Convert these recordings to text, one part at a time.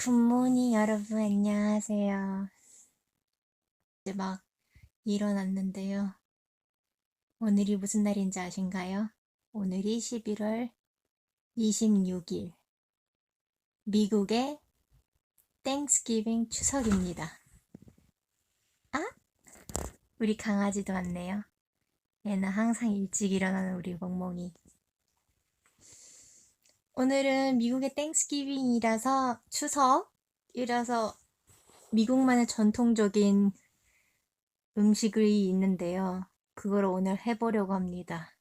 굿모닝 여러분 안녕하세요. 이제 막 일어났는데요. 오늘이 무슨 날인지 아신가요? 오늘이 11월 26일 미국의 땡스기빙 추석입니다. 아? 우리 강아지도 왔네요. 얘는 항상 일찍 일어나는 우리 멍멍이. 오늘은 미국의 땡스기빙이라서 추석이라서 미국만의 전통적인 음식이 있는데요. 그걸 오늘 해보려고 합니다.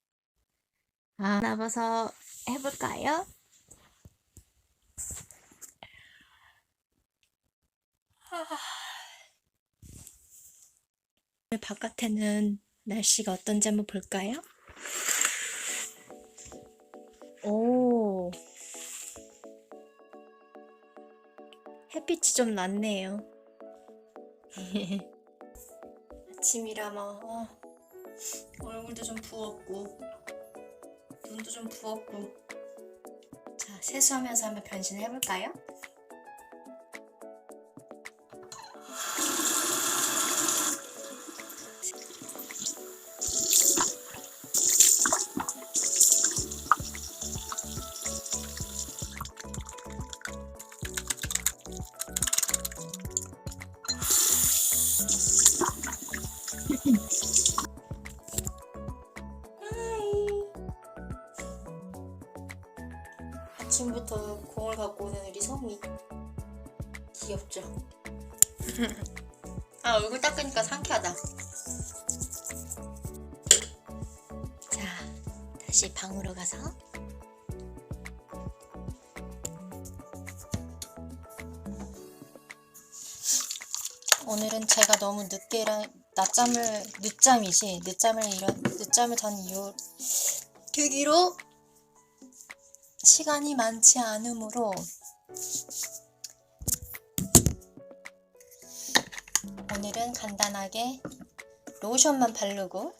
아, 나봐서 해볼까요? 오늘 바깥에는 날씨가 어떤지 한번 볼까요? 오, 햇빛이 좀 났네요. 아침이라 뭐 어, 얼굴도 좀 부었고 눈도 좀 부었고 자 세수하면서 한번 변신을 해볼까요? 아침부터 공을 갖고 오는 우리 섬이. 귀엽죠? 아 얼굴 닦으니까 상쾌하다. 자 다시 방으로 가서. 오늘은 제가 너무 늦게 일어 낮잠을 늦잠이지 늦잠을 일어 늦잠을 잔 이유 계기로 시간이 많지 않으므로 오늘은 간단하게 로션만 바르고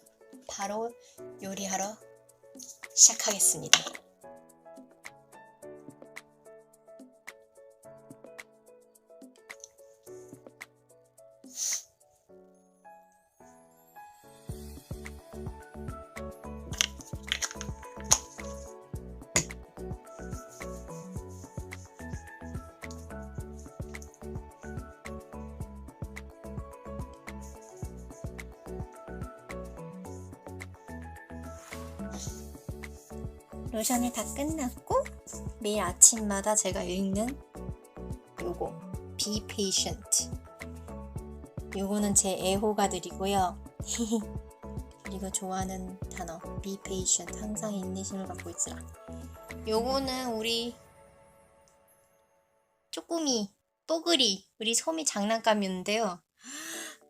바로 요리하러 시작하겠습니다. 로션이 다 끝났고 매일 아침마다 제가 읽는 요거 Be patient. 요거는 제 애호가들이고요. 그리고 좋아하는 단어 Be patient. 항상 인내심을 갖고 있으라. 요거는 우리 쪼꼬미 뽀글이 우리 소미 장난감이었는데요.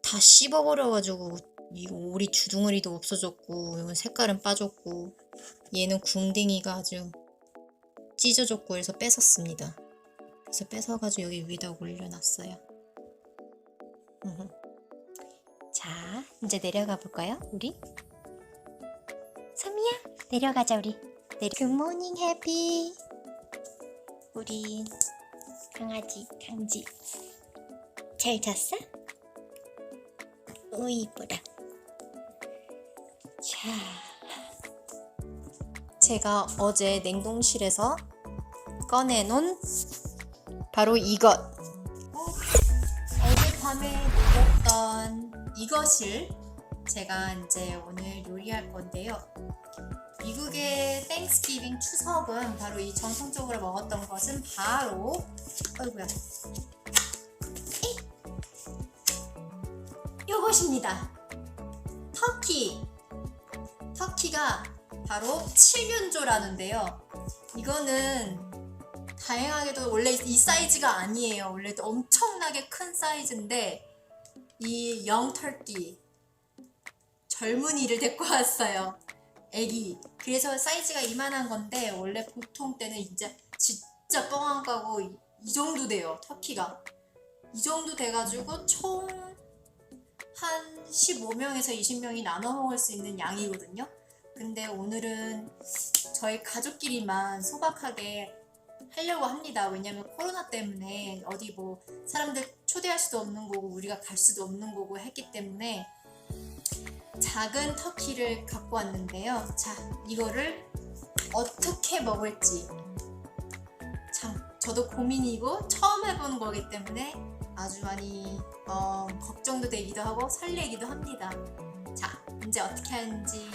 다 씹어버려가지고 이 오리 주둥아리도 없어졌고 이건 색깔은 빠졌고 얘는 궁뎅이가 아주 찢어졌고 그래서 뺏었습니다. 그래서 뺏어가지고 여기 위에다 올려놨어요. 자, 이제 내려가 볼까요, 우리? 섬이야, 내려가자 우리. 내려. 굿모닝 해피. 우리 강아지 강지 잘 잤어? 오 이쁘다. 자. 제가 어제 냉동실에서 꺼내놓은 바로 이것. 어젯밤에 먹었던 이것을 제가 이제 오늘 요리할 건데요. 미국의 땡스기빙 추석은 바로 이 전통적으로 먹었던 것은 바로 어이구야 이것입니다. 터키. 터키가 바로 칠면조라는데요. 이거는 다행하게도 원래 이 사이즈가 아니에요. 원래 엄청나게 큰 사이즈인데 이 영터키 젊은이를 데리고 왔어요. 애기. 그래서 사이즈가 이만한 건데 원래 보통 때는 이제 진짜 뻥한 거고 이, 이 정도 돼요. 터키가. 이 정도 돼가지고 총 한 15명에서 20명이 나눠 먹을 수 있는 양이거든요. 근데 오늘은 저희 가족끼리만 소박하게 하려고 합니다. 왜냐면 코로나 때문에 어디 뭐 사람들 초대할 수도 없는 거고 우리가 갈 수도 없는 거고 했기 때문에 작은 터키를 갖고 왔는데요. 자, 이거를 어떻게 먹을지 참 저도 고민이고 처음 해보는 거기 때문에 아주 많이 어, 걱정도 되기도 하고 설레기도 합니다. 자, 이제 어떻게 하는지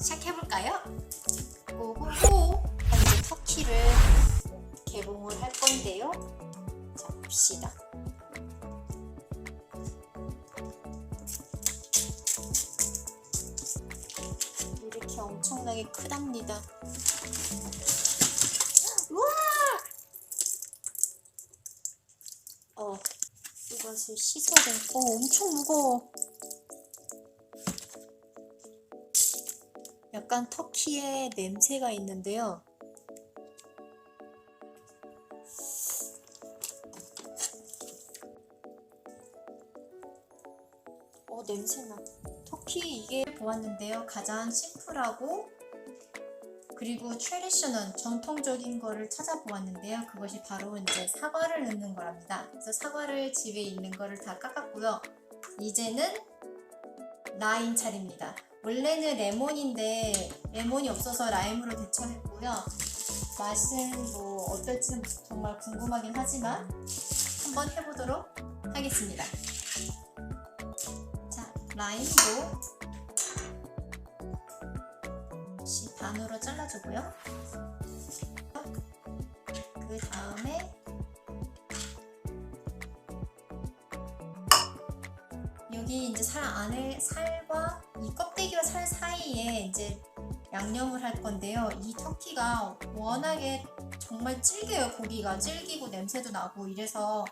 시작해볼까요? 오호호! 이제 터키를 개봉을 할 건데요. 자, 봅시다. 이렇게 엄청나게 크답니다. 우와! 어, 이것을. 어, 엄청 무거워. 약간 터키의 냄새가 있는데요. 어, 냄새나. 터키 이게 보았는데요. 가장 심플하고 그리고 트레디셔널 정통적인 거를 찾아보았는데요. 그것이 바로 이제 사과를 넣는 거랍니다. 그래서 사과를 집에 있는 거를 다 깎았고요. 이제는 라임 차례입니다. 원래는 레몬인데 레몬이 없어서 라임으로 대처했고요. 맛은 뭐 어떨지는 정말 궁금하긴 하지만 한번 해보도록 하겠습니다. 자, 라임도 다시 반으로 잘라주고요. 그 다음에 여기 이제 살 안에 살과 이 껍데기와 살 사이에 이제 양념을 할 건데요. 이 터키가 워낙에 정말 질겨요. 고기가 질기고 냄새도 나고 이래서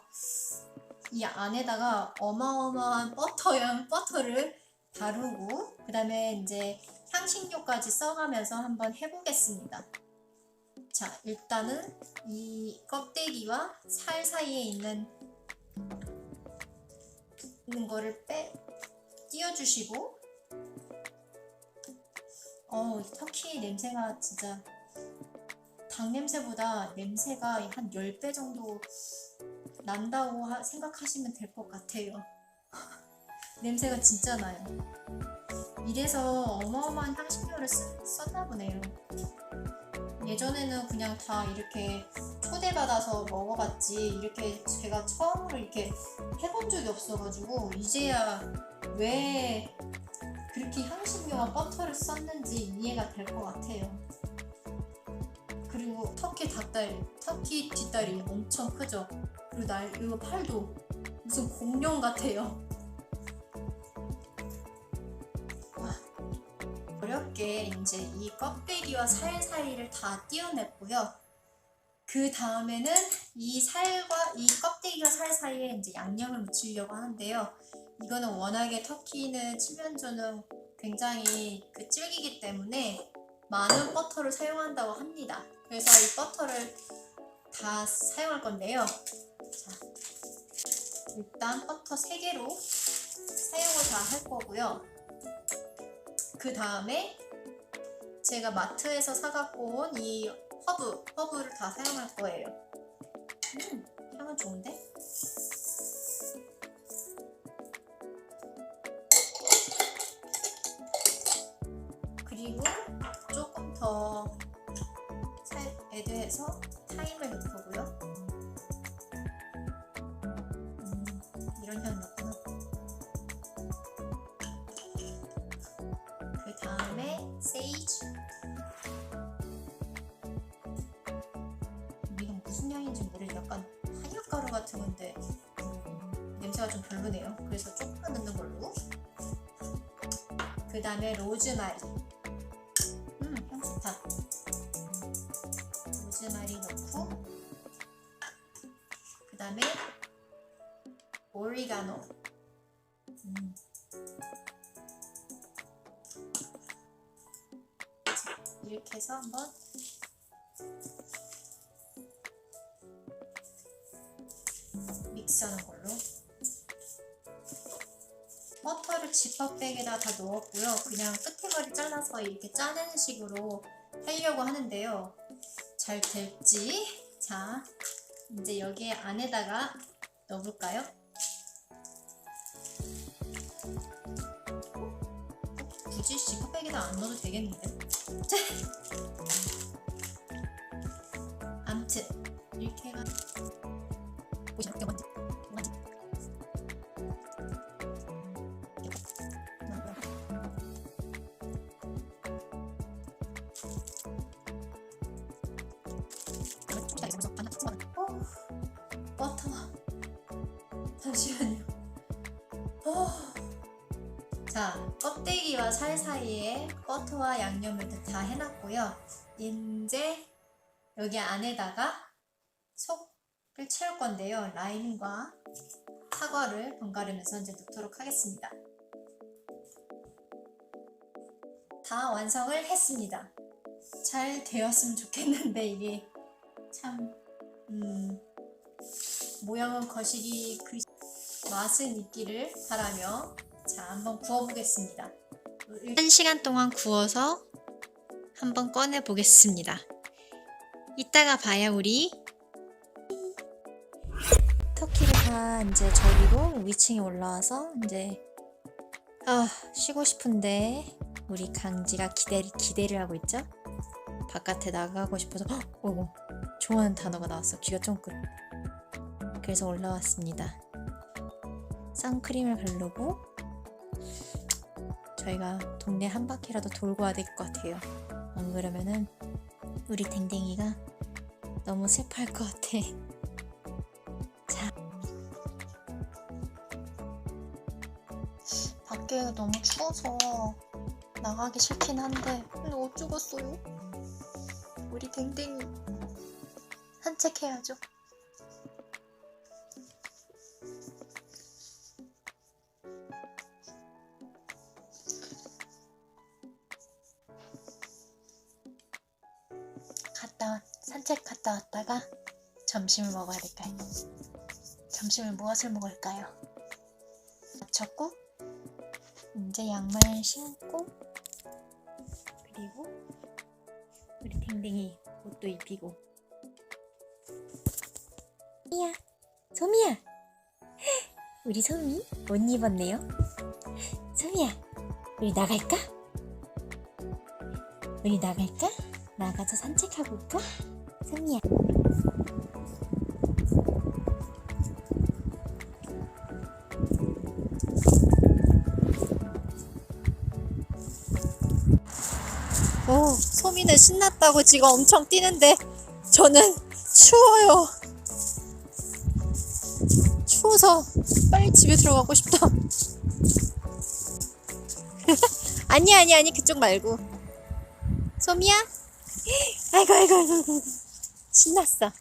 이 안에다가 어마어마한 버터형 버터를 바르고 그 다음에 이제 향신료까지 써가면서 한번 해보겠습니다. 자, 일단은 이 껍데기와 살 사이에 있는 있는 거를 빼 띄워주시고 어, 이 터키 냄새가 진짜 닭 냄새보다 냄새가 한 10배 정도 난다고 하- 생각하시면 될 것 같아요. 냄새가 진짜 나요. 이래서 어마어마한 향신료를 쓰- 썼나 보네요. 예전에는 그냥 다 이렇게 초대받아서 먹어봤지 이렇게 제가 처음으로 이렇게 해본 적이 없어가지고 이제야 왜 그렇게 향신료와 버터를 썼는지 이해가 될 것 같아요. 그리고 터키 닭다리, 터키 뒷다리 엄청 크죠? 그리고 날 이거 팔도 무슨 공룡 같아요. 와, 어렵게 이제 이 껍데기와 살 사이를 다 띄어냈고요. 그 다음에는 이 살과 이 껍데기와 살 사이에 이제 양념을 묻히려고 하는데요. 이거는 워낙에 터키는 칠면조는 굉장히 그 질기기 때문에 많은 버터를 사용한다고 합니다. 그래서 이 버터를 다 사용할 건데요. 자, 일단 버터 3개로 사용을 다 할 거고요. 그 다음에 제가 마트에서 사갖고 온 이 허브, 허브를 다 사용할 거예요. 음, 향은 좋은데? 그리고 조금 더 살, 애드해서 타임을 넣을 거고요. 음, 이런 향 났구나. 그 다음에 세이지. 이건 무슨 향인지 모르겠 약간 한약가루 같은 건데 음, 냄새가 좀 별로네요. 그래서 조금만 넣는 걸로. 그 다음에 로즈마리. 로즈마리 넣고 그 다음에 오리가노. 음. 자, 이렇게 해서 한번 믹스하는 걸로. 버터를 지퍼백에다 다 넣었고요. 그냥 끝에 머리 잘라서 이렇게 짜내는 식으로 하려고 하는데요. 잘 될지 자, 이제 여기에 안에다가 넣어볼까요? 굳이 시커백에다 안 넣어도 되겠는데? 자, 암튼 이렇게 해가 보시면 버터와 양념을 다 해놨고요. 이제 여기 안에다가 속을 채울 건데요. 라임과 사과를 번갈으면서 이제 넣도록 하겠습니다. 다 완성을 했습니다. 잘 되었으면 좋겠는데 이게 참 음, 모양은 거시기 그 맛은 있기를 바라며 자 한번 구워보겠습니다. 한 시간 동안 구워서 한번 꺼내 보겠습니다. 이따가 봐요 우리. 터키를 다 이제 저기로 위층에 올라와서 이제 아 쉬고 싶은데 우리 강지가 기대를 기대를 하고 있죠. 바깥에 나가고 싶어서 헉, 어머 좋아하는 단어가 나왔어. 귀가 쫑긋. 그래서 올라왔습니다. 선크림을 바르고 저희가 동네 한 바퀴라도 돌고 와야 될 것 같아요. 안 그러면은 우리 댕댕이가 너무 슬퍼할 것 같아. 자. 밖에 너무 추워서 나가기 싫긴 한데 근데 어쩌겠어요? 우리 댕댕이 산책해야죠. 왔다가 점심을 먹어야 될까요? 점심을 무엇을 먹을까요? 마쳤고 이제 양말 신고 그리고 우리 댕댕이 옷도 입히고 소미야 소미야 우리 소미 옷 입었네요 소미야 우리 나갈까? 우리 나갈까? 나가서 산책하고 올까? 소미야 오, 소미는 신났다고 지금 엄청 뛰는데 저는 추워요. 추워서 빨리 집에 들어가고 싶다. 아니 아니 아니 그쪽 말고. 소미야? 아이고 아이고 아이고 아이고. 신났어.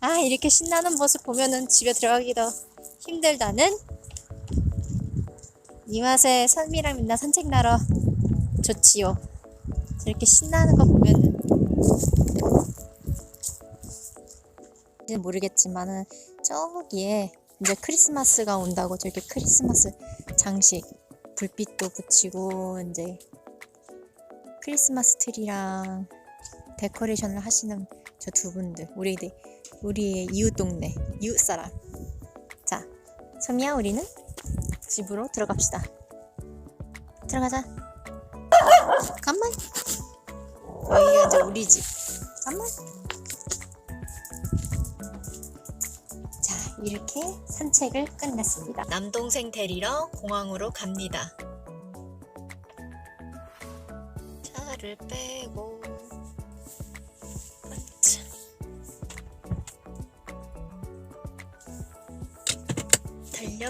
아 이렇게 신나는 모습 보면은 집에 들어가기도 힘들다는 이 맛에 선미랑 민나 산책 나러 좋지요. 저렇게 신나는 거 보면은 이제는 모르겠지만은 저기에 이제 크리스마스가 온다고 저렇게 크리스마스 장식 불빛도 붙이고 이제 크리스마스 트리랑 데코레이션을 하시는 저 두 분들 우리 우리의 이웃 동네 이웃 사람. 자 소미야 우리는 집으로 들어갑시다. 들어가자. 잠깐만. 여기가 이제 우리 집. 잠깐만. 자 이렇게 산책을 끝냈습니다. 남동생 데리러 공항으로 갑니다. 차를 빼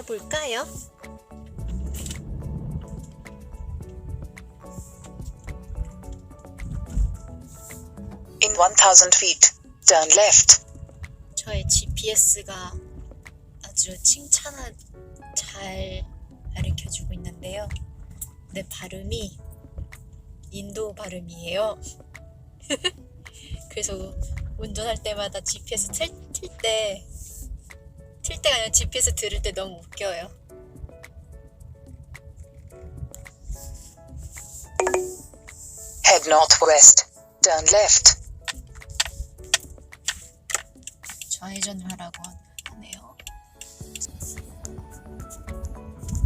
볼까요? In 1000 feet, turn left. 저의 GPS가 아주 칭찬을 잘 가르쳐 주고 있는데요. 내 발음이 인도 발음이에요. 그래서 운전할 때마다 GPS 틀, 틀 때, 틀 때가 아니라 GPS 들을 때 너무 웃겨요. Head northwest, turn left. 좌회전을 하라고 하네요.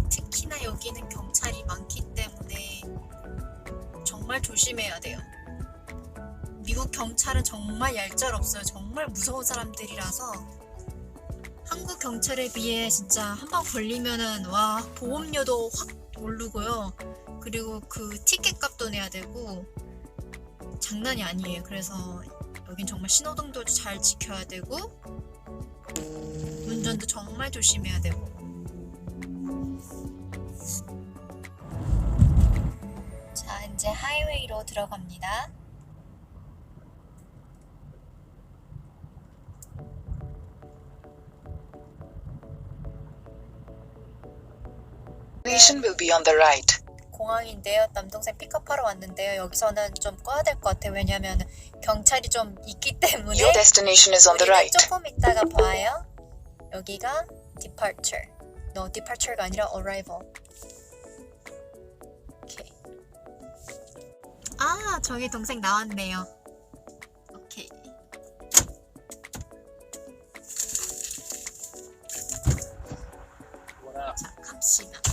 특히나 여기는 경찰이 많기 때문에 정말 조심해야 돼요. 미국 경찰은 정말 얄짤없어요. 정말 무서운 사람들이라서 한국 경찰에 비해 진짜 한 번 걸리면은 와 보험료도 확 오르고요. 그리고 그 티켓 값도 내야 되고 장난이 아니에요. 그래서 여긴 정말 신호등도 잘 지켜야 되고 운전도 정말 조심해야 되고 자 이제 하이웨이로 들어갑니다. Station will be on the right. 공항인데요. 남동생 픽업하러 왔는데요. 여기서는 좀 꺼야 될 것 같아요. 왜냐면 경찰이 좀 있기 때문에. Your destination is on the right. 조금 있다가 봐요. 여기가 departure. 너 no, departure가 아니라 arrival. 오케이. 아, 저기 동생 나왔네요. 오케이. 자, 갑시다.